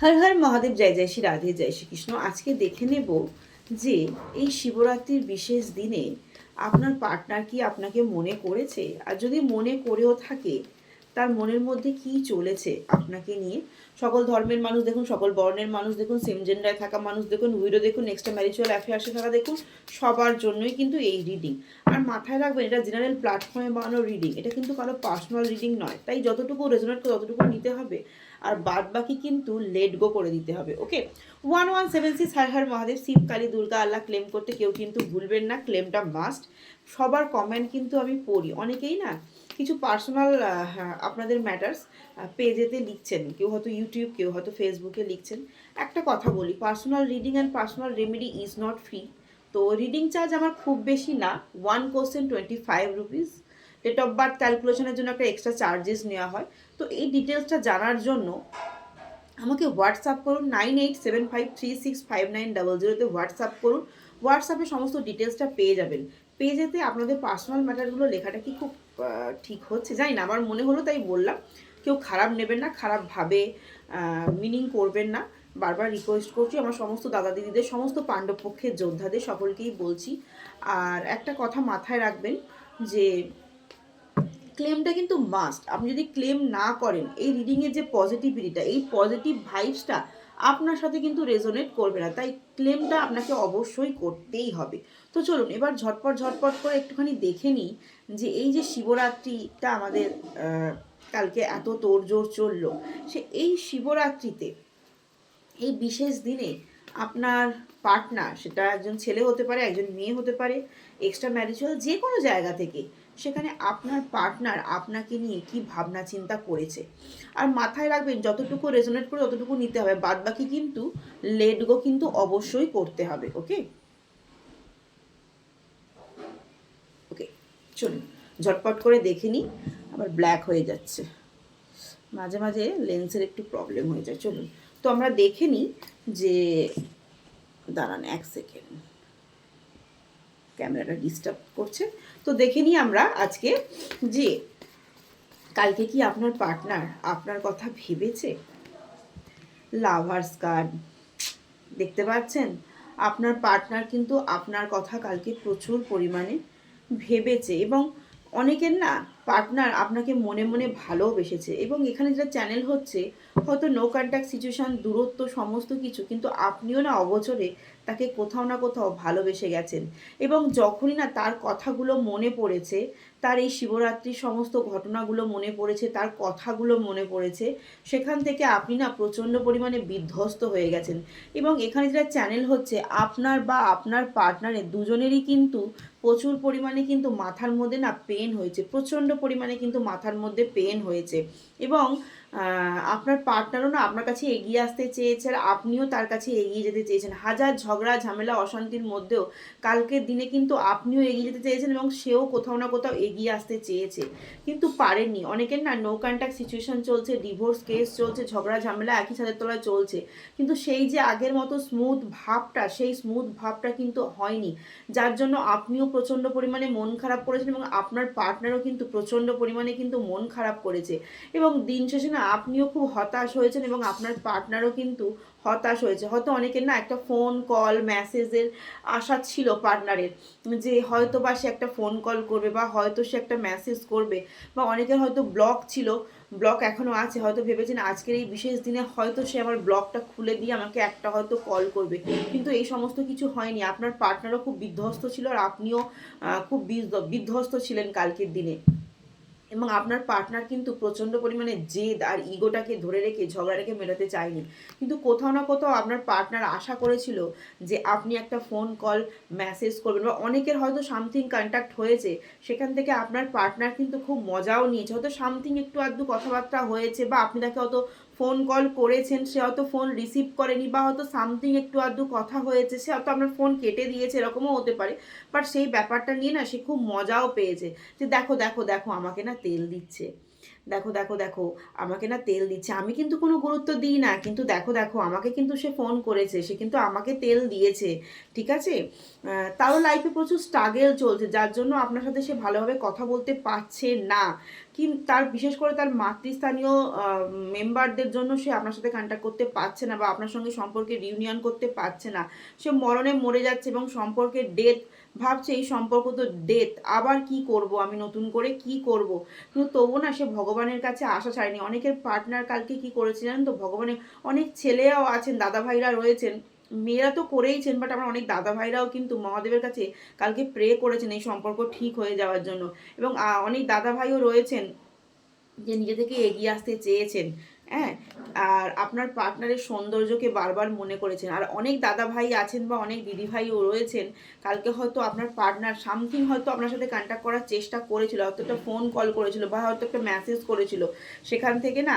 হর হর মহাদেব, জয় জয় শ্রী রাধে, জয় শ্রীকৃষ্ণ। আজকে দেখে নেব যে এই শিবরাত্রির বিশেষ দিনে আপনার পার্টনার কি আপনাকে মনে করেছে? আর যদি মনে করেও থাকে, তার মনের মধ্যে কি চলেছে আপনাকে নিয়ে? সকল ধর্মের মানুষ দেখুন, সকল বর্ণের মানুষ দেখুন সেম জেন্ডারে থাকা মানুষ দেখুন উইডো দেখুন এক্সট্রা ম্যারিচুয়াল অ্যাফেয়ার্সে থাকা দেখুন, সবার জন্যই কিন্তু এই রিডিং আর মাথায় রাখবেন, এটা জেনারেল প্ল্যাটফর্মে বানানো রিডিং এটা কিন্তু কারও পার্সোনাল রিডিং নয়। তাই যতটুকু রেজোনেট করে ততটুকু নিতে হবে। আর বাদ বাকি কিন্তু লেট গো করে দিতে হবে okay one one seven six Har Har Mahadev, Shiv, Kali, Durga, Allah claim করতে কেউ কিন্তু ভুলবেন না ক্লেমটা মাস্ট সবার কমেন্ট কিন্তু আমি পড়ি। অনেকেই না কিছু পার্সোনাল আপনাদের ম্যাটার্স পেজেতে লিখছেন। কেউ হয়তো ইউটিউব কেউ হয়তো ফেসবুকে লিখছেন। একটা কথা বলি personal reading and personal remedy is not free তো রিডিং চার্জ আমার খুব বেশি না। One question twenty five rupees date of birth ক্যালকুলেশনের জন্য একটা এক্সট্রা চার্জেস নেওয়া হয়। তো এই ডিটেলসটা জানার জন্য আমাকে হোয়াটসঅ্যাপ করুন nine eight seven five three six five nine double জিরোতে হোয়াটসঅ্যাপ করুন। হোয়াটসঅ্যাপে সমস্ত ডিটেলসটা পেয়ে যাবেন। পেয়ে যেতে আপনাদের পার্সোনাল ম্যাটারগুলো লেখাটা কি খুব ঠিক হচ্ছে? জানি না, আমার মনে হলো তাই বললাম। কেউ খারাপ নেবেন না খারাপভাবে মিনিং করবেন না। বারবার রিকোয়েস্ট করছি, আমার সমস্ত দাদা দিদিদের, সমস্ত পাণ্ডবপক্ষের যোদ্ধাদের সকলকেই বলছি। আর একটা কথা মাথায় রাখবেন যে ক্লেমটা কিন্তু মাস্ট আপনি যদি ক্লেম না করেন, এই রিডিংয়ের যে পজিটিভিটিটা এই পজিটিভ ভাইবসটা আপনার সাথে কিন্তু রেজোনেট করবে না। তাই ক্লেমটা আপনাকে অবশ্যই করতেই হবে। তো চলুন, এবার ঝটপট ঝটপট করে একটুখানি দেখে নিই যে এই যে শিবরাত্রিটা আমাদের কালকে এত তোড়জোড় চলল। সে এই শিবরাত্রিতে, এই বিশেষ দিনে আপনার পার্টনার সেটা একজন ছেলে হতে পারে, একজন মেয়ে হতে পারে এক্সট্রা ম্যারিচুয়াল যে কোনো জায়গা থেকে সেখানে আপনার পার্টনার আপনাকে নিয়ে কি ভাবনা চিন্তা করেছে। আর মাথায় রাখবেন, যতটুকু রেজোনেট করে ততটুকু নিতে হবে। বাদ বাকি কিন্তু লেট গো কিন্তু অবশ্যই করতে হবে ওকে ওকে চলুন, ঝটপট করে দেখে নিই। আবার ব্ল্যাক হয়ে যাচ্ছে। মাঝে মাঝে লেন্সের একটু প্রবলেম হয়ে যায়। চলুন, তো আমরা দেখে নিই যে, দাঁড়ান এক সেকেন্ড ক্যামেরাটা ডিস্টার্ব করছে। তো দেখে নিই আমরা আজকে যে কালকে কি আপনার পার্টনার আপনার কথা ভেবেছে? লাভার্স কার্ড দেখতে পাচ্ছেন? আপনার পার্টনার কিন্তু আপনার কথা কালকে প্রচুর পরিমাণে ভেবেছে এবং অনেকের না পার্টনার আপনাকে মনে মনে ভালোবেসেছে এবং এখানে যেটা চ্যানেল হচ্ছে, হয়তো নো কন্ট্যাক্ট সিচুয়েশন দূরত্ব, সমস্ত কিছু কিন্তু আপনিও না অবচরে তাকে কোথাও না কোথাও ভালোবেসে গেছেন। এবং যখনই না তার কথাগুলো মনে পড়েছে, তার এই শিবরাত্রির সমস্ত ঘটনাগুলো মনে পড়েছে, তার কথাগুলো মনে পড়েছে, সেখান থেকে আপনি না প্রচণ্ড পরিমাণে বিধ্বস্ত হয়ে গেছেন। এবং এখানে যেটা চ্যানেল হচ্ছে, আপনার বা আপনার পার্টনারের দুজনেরই কিন্তু প্রচুর পরিমাণে কিন্তু মাথার মধ্যে না পেন হয়েছে, প্রচণ্ড পরিমাণে কিন্তু মাথার মধ্যে পেন হয়েছে। এবং আপনার পার্টনারও না আপনার কাছে এগিয়ে আসতে চেয়েছে আর আপনিও তার কাছে এগিয়ে যেতে চেয়েছেন। হাজার ঝগড়া, ঝামেলা, অশান্তির মধ্যেও কালকের দিনে কিন্তু আপনিও এগিয়ে যেতে চেয়েছেন এবং সেও কোথাও না কোথাও এগিয়ে আসতে চেয়েছে, কিন্তু পারেননি। অনেকের না নো কন্ট্যাক্ট সিচুয়েশন চলছে ডিভোর্স কেস চলছে, ঝগড়া, ঝামেলা একই ছাদের তলায় চলছে, কিন্তু সেই যে আগের মতো স্মুথ ভাবটা, সেই স্মুথ ভাবটা কিন্তু হয়নি, যার জন্য আপনিও প্রচণ্ড পরিমাণে মন খারাপ করেছেন এবং আপনার পার্টনারও কিন্তু প্রচণ্ড পরিমাণে কিন্তু মন খারাপ করেছে এবং দিন শেষে না আপনিও খুব হতাশ হয়েছেন এবং আপনার পার্টনারও কিন্তু হতাশ হয়েছে। হয়তো অনেকের না একটা ফোন কল মেসেজের আশা ছিল পার্টনারের যে হয়তো বা সে একটা ফোন কল করবে বা হয়তো সে একটা মেসেজ করবে বা অনেকের হয়তো ব্লক ছিল ব্লক এখনও আছে। হয়তো ভেবেছেন আজকের এই বিশেষ দিনে হয়তো সে আমার ব্লগটা খুলে দিয়ে আমাকে একটা হয়তো কল করবে। কিন্তু এই সমস্ত কিছু হয়নি। আপনার পার্টনারও খুব বিধ্বস্ত ছিল আর আপনিও খুব বিধ্ব- বিধ্বস্ত ছিলেন কালকের দিনে। এবং আপনার পার্টনার কিন্তু প্রচণ্ড পরিমাণে জেদ আর ইগোটাকে ধরে রেখে ঝগড়া রেখে মেটাতে চায়নি। কিন্তু কোথাও না কোথাও আপনার পার্টনার আশা করেছিল যে আপনি একটা ফোন কল মেসেজ করবেন বা অনেকের হয়তো সামথিং কন্ট্যাক্ট হয়েছে, সেখান থেকে আপনার পার্টনার কিন্তু খুব মজাও নিয়েছে। হয়তো সামথিং একটু আধটু কথাবার্তা হয়েছে বা আপনি তাকে হয়তো ফোন কল করেছেন, সে হয়তো ফোন রিসিভ করেনি বা হয়তো সামথিং একটু আধটু কথা হয়েছে, সে হয়তো আপনার ফোন কেটে দিয়েছে, এরকমও হতে পারে। বাট সেই ব্যাপারটা নিয়ে না সে খুব মজাও পেয়েছে যে দেখো দেখো দেখো আমাকে না তেল দিচ্ছে। দেখো দেখো দেখো, আমাকে না তেল দিচ্ছে। আমি কিন্তু কোনো গুরুত্ব দিই না, কিন্তু দেখো দেখো, আমাকে কিন্তু সে ফোন করেছে, সে কিন্তু আমাকে তেল দিয়েছে, ঠিক আছে? তারও লাইফে প্রচুর স্ট্রাগেল চলছে, যার জন্য আপনার সাথে সে ভালোভাবে কথা বলতে পারছে না। কি তার, বিশেষ করে তার মাতৃস্থানীয় মেম্বারদের জন্য সে আপনার সাথে কন্ট্যাক্ট করতে পারছে না বা আপনার সঙ্গে সম্পর্কে রিউনিয়ন করতে পারছে না। সে মরণে মরে যাচ্ছে এবং সম্পর্কের ডেথ ভাবছে এই সম্পর্ক তো ডেথ আবার কি করব? আমি নতুন করে কি করব? কিন্তু তবু না সে ভগবানের কাছে আশা ছাড়েনি। অনেকের পার্টনার কালকে কি করেছিলেন তো? ভগবানের অনেক ছেলেরাও আছেন দাদা ভাইরা রয়েছেন। মেয়েরা তো করেইছেন বাট আমার অনেক দাদা ভাইরাও কিন্তু মহাদেবের কাছে কালকে প্রে করেছেন এই সম্পর্ক ঠিক হয়ে যাওয়ার জন্য। এবং অনেক দাদা ভাইও রয়েছেন যে নিজে থেকে এগিয়ে আসতে চেয়েছেন। হ্যাঁ? আর আপনার পার্টনারের সৌন্দর্যকে বারবার মনে করেছেন। আর অনেক দাদা ভাই আছেন বা অনেক দিদি ভাইও রয়েছেন, কালকে হয়তো আপনার পার্টনার সামথিং হয়তো আপনার সাথে কন্ট্যাক্ট করার চেষ্টা করেছিল, হয়তো একটা ফোন কল করেছিল বা হয়তো একটা মেসেজ করেছিল। সেখান থেকে না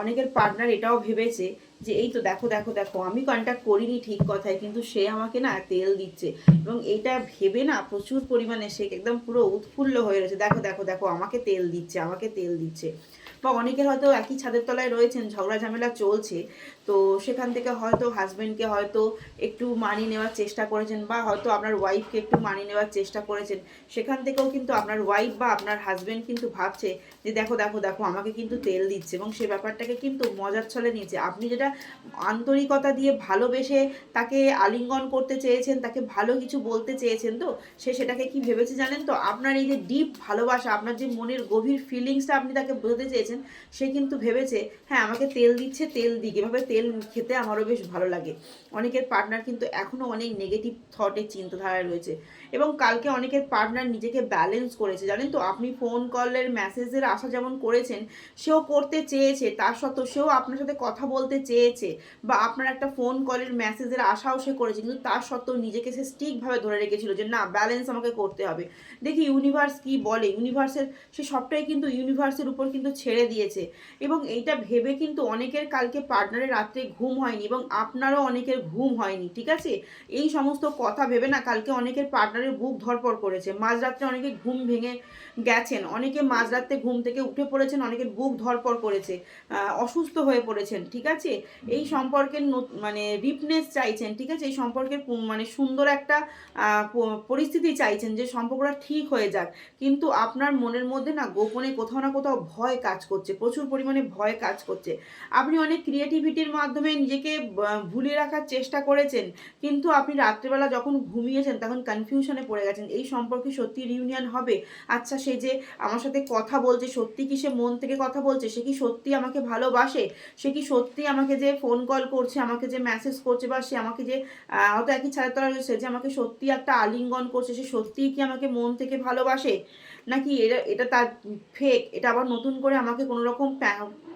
অনেকের পার্টনার এটাও ভেবেছে যে, এই তো দেখো দেখো দেখো, আমি কন্ট্যাক্ট করিনি ঠিক কথায়, কিন্তু সে আমাকে না তেল দিচ্ছে। এবং এইটা ভেবে না প্রচুর পরিমাণে সে একদম পুরো উৎফুল্ল হয়ে রয়েছে। দেখো দেখো দেখো, আমাকে তেল দিচ্ছে, আমাকে তেল দিচ্ছে। বা অনেকে হয়তো একই ছাদের তলায় রয়েছেন ঝগড়া ঝামেলা চলছে। তো সেখান থেকে হয়তো হাজব্যান্ডকে হয়তো একটু মানিয়ে নেওয়ার চেষ্টা করেছেন বা হয়তো আপনার ওয়াইফকে একটু মানিয়ে নেওয়ার চেষ্টা করেছেন। সেখান থেকেও কিন্তু আপনার ওয়াইফ বা আপনার হাজব্যান্ড কিন্তু ভাবছে যে দেখো দেখো দেখো, আমাকে কিন্তু তেল দিচ্ছে এবং সে ব্যাপারটাকে কিন্তু মজার ছলে নিয়েছে। আপনি যেটা আন্তরিকতা দিয়ে ভালোবেসে তাকে আলিঙ্গন করতে চেয়েছেন, তাকে ভালো কিছু বলতে চেয়েছেন তো, সে সেটাকে কি ভেবেছে জানেন তো? আপনার এই যে ডিপ ভালোবাসা, আপনার যে মনের গভীর ফিলিংসটা আপনি তাকে বোঝাতে চেয়েছেন, সে কিন্তু ভেবেছে হ্যাঁ আমাকে তেল দিচ্ছে, তেল দিক। এভাবে তেল খেতে আমারও বেশ ভালো লাগে। অনেকের পার্টনার কিন্তু এখনও অনেক নেগেটিভ থটের চিন্তাধারায় রয়েছে এবং কালকে অনেকের পার্টনার নিজেকে ব্যালেন্স করেছে। জানেন তো, আপনি ফোন কলের মেসেজের আশা যেমন করেছেন, সেও করতে চেয়েছে তার সত্ত্বেও সেও আপনার সাথে কথা বলতে চেয়েছে বা আপনার একটা ফোন কলের মেসেজের আশাও সে করেছে, কিন্তু তার সত্ত্বেও নিজেকে সে স্টিকভাবে ধরে রেখেছিল যে না ব্যালেন্স আমাকে করতে হবে। দেখি ইউনিভার্স কি বলে? ইউনিভার্সের সে সবটাই কিন্তু ইউনিভার্সের উপর কিন্তু ছেড়ে দিয়েছে। এবং এইটা ভেবে কিন্তু অনেকের কালকে পার্টনারের রাত্রে ঘুম হয়নি এবং আপনারও অনেকের ঘুম হয়নি, ঠিক আছে? এই সমস্ত কথা ভেবে না কালকে অনেকের পার্টনারের বুক ধরপড় করেছে। মাঝরাত্রে অনেকে ঘুম ভেঙে গেছেন। অনেকে মাঝরাত্রে ঘুম থেকে উঠে পড়েছেন, অনেকের বুক ধরপড় করেছে অসুস্থ হয়ে পড়েছেন, ঠিক আছে? এই সম্পর্কের মানে রিপনেস চাইছেন, ঠিক আছে? এই সম্পর্কের মানে সুন্দর একটা পরিস্থিতি চাইছেন যে সম্পর্কটা ঠিক হয়ে যাক। কিন্তু আপনার মনের মধ্যে না গোপনে কোথাও না কোথাও ভয় কাজ করছে, প্রচুর পরিমাণে ভয় কাজ করছে। আপনি অনেক ক্রিয়েটিভিটির মাধ্যমে নিজেকে ভুলিয়ে রাখার চেষ্টা করেছেন, কিন্তু আপনি রাত্রেবেলা যখন ঘুমিয়েছেন, তখন কনফিউশনে পড়ে গেছেন, এই সম্পর্কে সত্যি রিউনিয়ন হবে? আচ্ছা সে যে আমার সাথে কথা বলছে, সত্যি কি সে মন থেকে কথা বলছে? সে কি সত্যি আমাকে ভালোবাসে? সে কি সত্যি আমাকে যে ফোন কল করছে, আমাকে যে মেসেজ করছে বা সে আমাকে যে হয়তো একই ছাড়া তলা রয়েছে, যে আমাকে সত্যি একটা আলিঙ্গন করছে, সে সত্যিই কি আমাকে মন থেকে ভালোবাসে? নাকি এটা এটা তার ফেক এটা আবার নতুন করে আমাকে কোনো রকম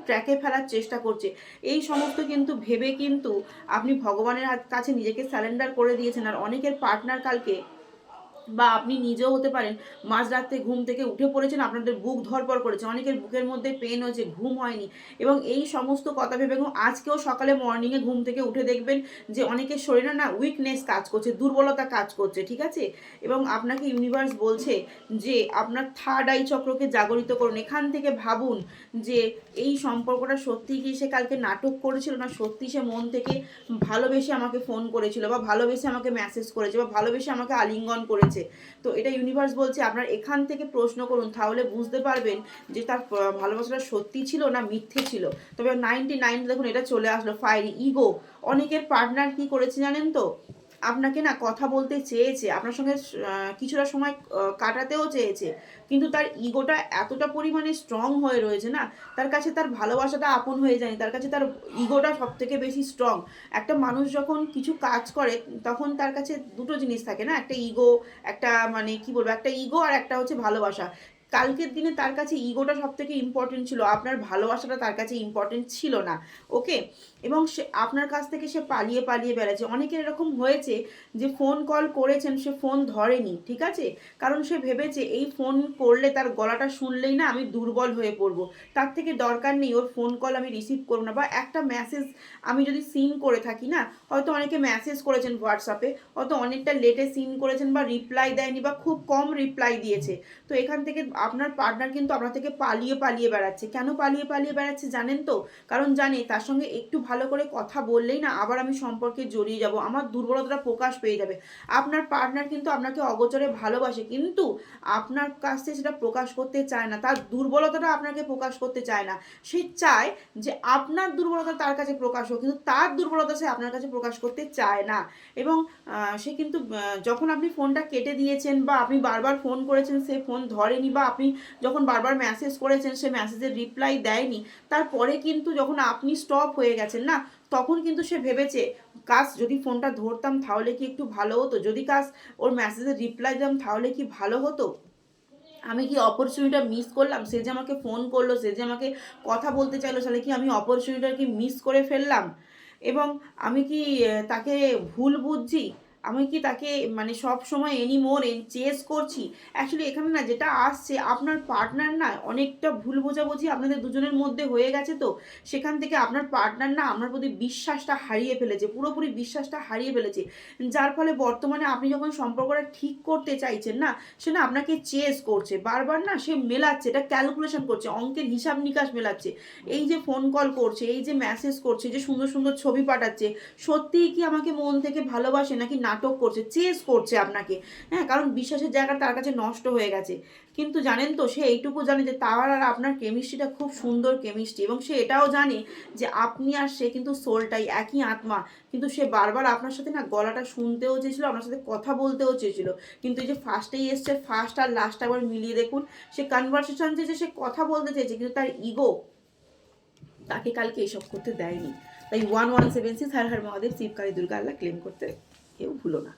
ট্র্যাকে ফেলার চেষ্টা করছে? এই সমস্ত কিন্তু ভেবে কিন্তু আপনি ভগবানের কাছে নিজেকে স্যালেন্ডার করে দিয়েছেন। আর অনেকের পার্টনার কালকে বা আপনি নিজেও হতে পারেন মাঝরাতে ঘুম থেকে উঠে পড়েছেন, আপনাদের বুক ধরপর করেছে, অনেকের বুকের মধ্যে পেন হয়েছে, ঘুম হয়নি এবং এই সমস্ত কথা ভেবে আজকেও সকালে মর্নিংয়ে ঘুম থেকে উঠে দেখবেন যে অনেকের শরীরে না উইকনেস কাজ করছে, দুর্বলতা কাজ করছে, ঠিক আছে? এবং আপনাকে ইউনিভার্স বলছে যে আপনার থার্ড আই চক্রকে জাগরিত করুন, এখান থেকে ভাবুন যে এই সম্পর্কটা সত্যি কি সে কালকে নাটক করেছিল না সত্যি সে মন থেকে ভালোবেসে আমাকে ফোন করেছিল বা ভালোবেসে আমাকে মেসেজ করেছে বা ভালোবেসে আমাকে আলিঙ্গন করেছে? তো এটা ইউনিভার্স বলছে, আপনার এখান থেকে প্রশ্ন করুন, তাহলে বুঝতে পারবেন যে তার ভালোবাসাটা সত্যি ছিল না মিথ্যে ছিল। তবে নাইনটি নাইন দেখুন, এটা চলে আসলো ফাইরি ইগো অনেকের পার্টনার কি করেছে জানেন তো? আপনাকে না কথা বলতে চেয়েছে, আপনার সঙ্গে কিছুটা সময় কাটাতেও চেয়েছে, কিন্তু তার ইগোটা এতটা পরিমাণে স্ট্রং হয়ে রয়েছে না, তার কাছে তার ভালোবাসাটা আপন হয়ে যায়নি, তার কাছে তার ইগোটা সব থেকে বেশি স্ট্রং একটা মানুষ যখন কিছু কাজ করে, তখন তার কাছে দুটো জিনিস থাকে না, একটা ইগো, একটা মানে কি বলব, একটা ইগো আর একটা হচ্ছে ভালোবাসা। কালকের দিনে তার কাছে ইগোটা সব থেকে ইম্পর্টেন্ট ছিল। আপনার ভালোবাসাটা তার কাছে ইম্পর্টেন্ট ছিল না। ওকে? এবং সে আপনার কাছ থেকে সে পালিয়ে পালিয়ে বেড়াচ্ছে। অনেকের এরকম হয়েছে যে ফোন কল করেছেন, সে ফোন ধরেনি, ঠিক আছে? কারণ সে ভেবেছে, এই ফোন করলে তার গলাটা শুনলেই না আমি দুর্বল হয়ে পড়ব। তার থেকে দরকার নেই, ওর ফোন কল আমি রিসিভ করব না। বা একটা মেসেজ আমি যদি সিন করে থাকি না, হয়তো অনেকে মেসেজ করেছেন হোয়াটসঅ্যাপে হয়তো অনেকটা লেটে সিন করেছেন বা রিপ্লাই দেয়নি বা খুব কম রিপ্লাই দিয়েছে। তো এখান থেকে আপনার পার্টনার কিন্তু আপনার থেকে পালিয়ে পালিয়ে বেড়াচ্ছে। কেন পালিয়ে পালিয়ে বেড়াচ্ছে জানেন তো? কারণ জানে তার সঙ্গে একটু ভালো করে কথা বললেই না আবার আমি সম্পর্কে জড়িয়ে যাব। আমার দুর্বলতাটা প্রকাশ পেয়ে যাবে। আপনার পার্টনার কিন্তু আপনাকে অগোচরে ভালোবাসে, কিন্তু আপনার কাছ সেটা প্রকাশ করতে চায় না। তার দুর্বলতাটা আপনাকে প্রকাশ করতে চায় না। সে চায় যে আপনার দুর্বলতা তার কাছে প্রকাশ হোক, কিন্তু তার দুর্বলতা সে আপনার কাছে প্রকাশ করতে চায় না। এবং সে কিন্তু যখন আপনি ফোনটা কেটে দিয়েছেন বা আপনি বারবার ফোন করেছেন, সে ফোন ধরেনি বা আপনি যখন বারবার মেসেজ করেছেন, সে মেসেজের রিপ্লাই দেয়নি, তারপরে কিন্তু যখন আপনি স্টপ হয়ে গেছেন না, তখন কিন্তু সে ভেবেছে কাজ যদি ফোনটা ধরতাম তাহলে কি একটু ভালো হতো? যদি কাজ ওর মেসেজের রিপ্লাই দিতাম তাহলে কি ভালো হতো? আমি কি অপরচুনিটিটা মিস করলাম? সে যে আমাকে ফোন করল, সে যে আমাকে কথা বলতে চাইলো, তাহলে কি আমি অপরচুনিটিটা কি মিস করে ফেললাম? এবং আমি কি তাকে ভুল বুঝছি? আমি কি তাকে মানে সব সময় এনি মোর এন চেস করছি? অ্যাকচুয়ালি এখানে না যেটা আসছে, আপনার পার্টনার না অনেকটা ভুল বোঝাবুঝি আপনাদের দুজনের মধ্যে হয়ে গেছে তো। সেখান থেকে আপনার পার্টনার না আপনার প্রতি বিশ্বাসটা হারিয়ে ফেলেছে, পুরোপুরি বিশ্বাসটা হারিয়ে ফেলেছে। যার ফলে বর্তমানে আপনি যখন সম্পর্কটা ঠিক করতে চাইছেন না, সে না আপনাকে চেস করছে। বারবার না সে মেলাচ্ছে, এটা ক্যালকুলেশন করছে, অঙ্কের হিসাব নিকাশ মেলাচ্ছে। এই যে ফোন কল করছে, এই যে মেসেজ করছে, যে সুন্দর সুন্দর ছবি পাঠাচ্ছে, সত্যিই কি আমাকে মন থেকে ভালোবাসে? নাকি নাটক করছে, চেস করছে আপনাকে। হ্যাঁ কারণ বিশ্বাসের জায়গা তার কাছে নষ্ট হয়ে গেছে। কিন্তু জানেন তো, সে এইটুকু জানে যে তার আর আপনার কেমিস্ট্রিটা খুব সুন্দর কেমিস্ট্রি এবং সে এটাও জানে যে আপনি আর সে কিন্তু সোলটাই একই আত্মা। কিন্তু সে বারবার আপনার সাথে না গলাটা শুনতেও চেয়েছিল, আপনার সাথে কথা বলতেও চেয়েছিল। কিন্তু এই যে ফার্স্টেই এসছে ফার্স্ট আর লাস্ট একবার মিলিয়ে দেখুন, সে কনভারসেশন চেয়েছে, সে কথা বলতে চেয়েছে, কিন্তু তার ইগো তাকে কালকে এইসব করতে দেয়নি। তাই one one seven six Har Har Mahadev, Shiv Kali Durga Allah claim করতে কেউ ভুলো না।